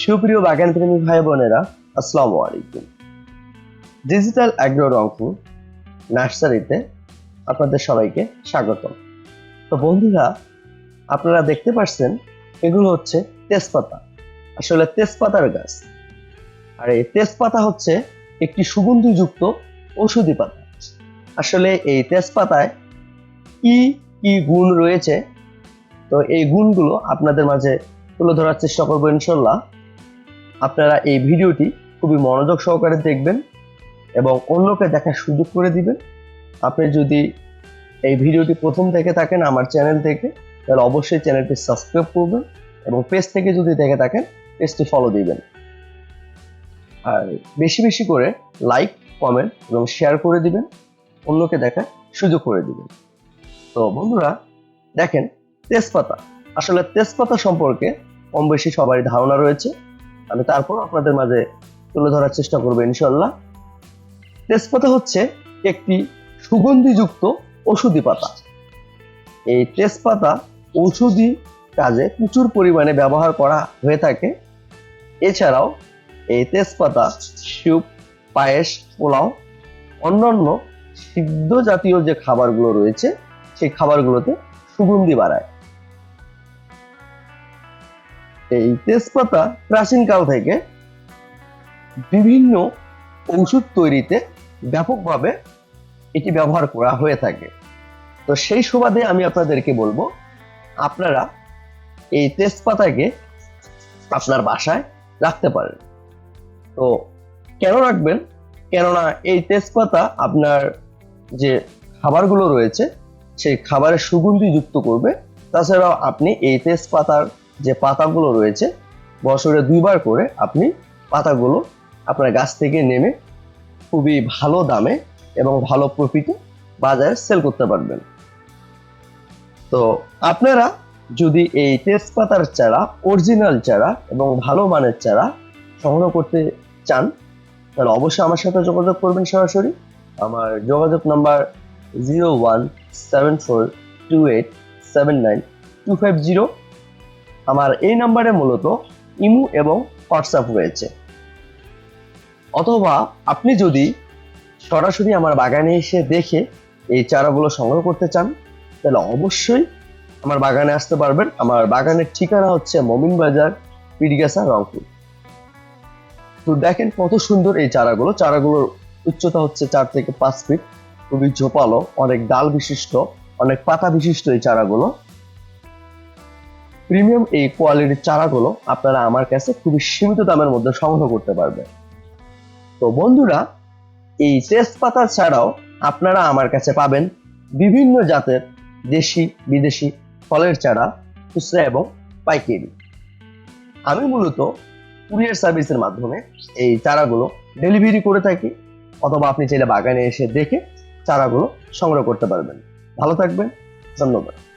সুপ্রিয় বাগান প্রেমী ভাই বোনেরা, আসসালামু আলাইকুম। ডিজিটাল অ্যাগ্রো রংপুর নার্সারিতে আপনাদের সবাইকে স্বাগতম। তো বন্ধুরা, আপনারা দেখতে পাচ্ছেন এগুলো হচ্ছে তেজপাতা। আসলে তেজপাতার গাছ। আর এই তেজপাতা হচ্ছে একটি সুগন্ধিযুক্ত ঔষধি পাতা। আসলে এই তেজপাতায় কি কি গুণ রয়েছে? তো এই গুণগুলো আপনাদের মাঝে তুলে ধরার চেষ্টা করব ইনশাল্লাহ। আপনারা এই ভিডিওটি খুবই মনোযোগ সহকারে দেখবেন এবং অন্যকে দেখার সুযোগ করে দিবেন। আপনি যদি এই ভিডিওটি প্রথম থেকে থাকেন আমার চ্যানেল থেকে, তাহলে অবশ্যই চ্যানেলটি সাবস্ক্রাইব করবেন এবং পেজ থেকে যদি দেখে থাকেন, পেজটি ফলো দিবেন। আর বেশি বেশি করে লাইক কমেন্ট এবং শেয়ার করে দিবেন, অন্যকে দেখার সুযোগ করে দিবেন। তো বন্ধুরা, দেখেন তেজপাতা। আসলে তেজপাতা সম্পর্কে কম বেশি সবারই ধারণা রয়েছে। আমি তারপর আপনাদের মাঝে তুলে ধরার চেষ্টা করব ইনশাল্লাহ তেজপাতা হচ্ছে একটি সুগন্ধিযুক্ত ওষুধি পাতা। এই তেজপাতা ঔষধি কাজে প্রচুর পরিমাণে ব্যবহার করা হয়ে থাকে। এছাড়াও এই তেজপাতা, স্যুপ, পায়েস, পোলাও, অন্যান্য সিদ্ধ জাতীয় যে খাবারগুলো রয়েছে, সেই খাবারগুলোতে সুগন্ধি বাড়ায়। এই তেজপাতা প্রাচীনকাল থেকে বিভিন্ন ঔষধ তৈরিতে ব্যাপকভাবে এটি ব্যবহার করা হয়ে থাকে। তো সেই সুবাদে আমি আপনাদেরকে বলব, আপনারা এই তেজপাতাকে আপনার বাসায় রাখতে পারেন। তো কেন রাখবেন? কেননা এই তেজপাতা আপনার যে খাবারগুলো রয়েছে, সেই খাবারের সুগন্ধি যুক্ত করবে। তাছাড়াও আপনি এই তেজপাতার যে পাতাগুলো রয়েছে, বছরে দুইবার করে আপনি পাতাগুলো আপনার গাছ থেকে নেমে খুবই ভালো দামে এবং ভালো প্রফিটে বাজারে সেল করতে পারবেন। তো আপনারা যদি এই তেজপাতার চারা অরিজিনাল চারা এবং ভালো মানের চারা সংগ্রহ করতে চান, তাহলে অবশ্যই আমার সাথে যোগাযোগ করবেন সরাসরি। আমার যোগাযোগ number zero one seven four two eight seven nine two five zero আমার এই নাম্বারে মূলত ইমু এবং হোয়াটসঅ্যাপ রয়েছে। অথবা আপনি যদি সরাসরি আমার বাগানে এসে দেখে এই চারাগুলো সংগ্রহ করতে চান, তাহলে অবশ্যই আমার বাগানে আসতে পারবেন। আমার বাগানের ঠিকানা হচ্ছে মমিন বাজার পিডিগাসা রংপুর। তো দেখেন কত সুন্দর এই চারাগুলো। চারাগুলোর উচ্চতা হচ্ছে চার থেকে পাঁচ ফিট খুবই ঝোপালো, অনেক ডাল বিশিষ্ট, অনেক পাতা বিশিষ্ট এই চারাগুলো। প্রিমিয়াম এই কোয়ালিটির চারাগুলো আপনারা আমার কাছে খুবই সীমিত দামের মধ্যে সংগ্রহ করতে পারবেন। তো বন্ধুরা, এই তেজপাতা ছাড়াও আপনারা আমার কাছে পাবেন বিভিন্ন জাতের দেশি, বিদেশি ফলের চারা, খুচরা এবং পাইকারি। আমি মূলত কুরিয়ার সার্ভিসের মাধ্যমে এই চারাগুলো ডেলিভারি করে থাকি অথবা আপনি চাইলে বাগানে এসে দেখে চারাগুলো সংগ্রহ করতে পারবেন। ভালো থাকবেন, ধন্যবাদ।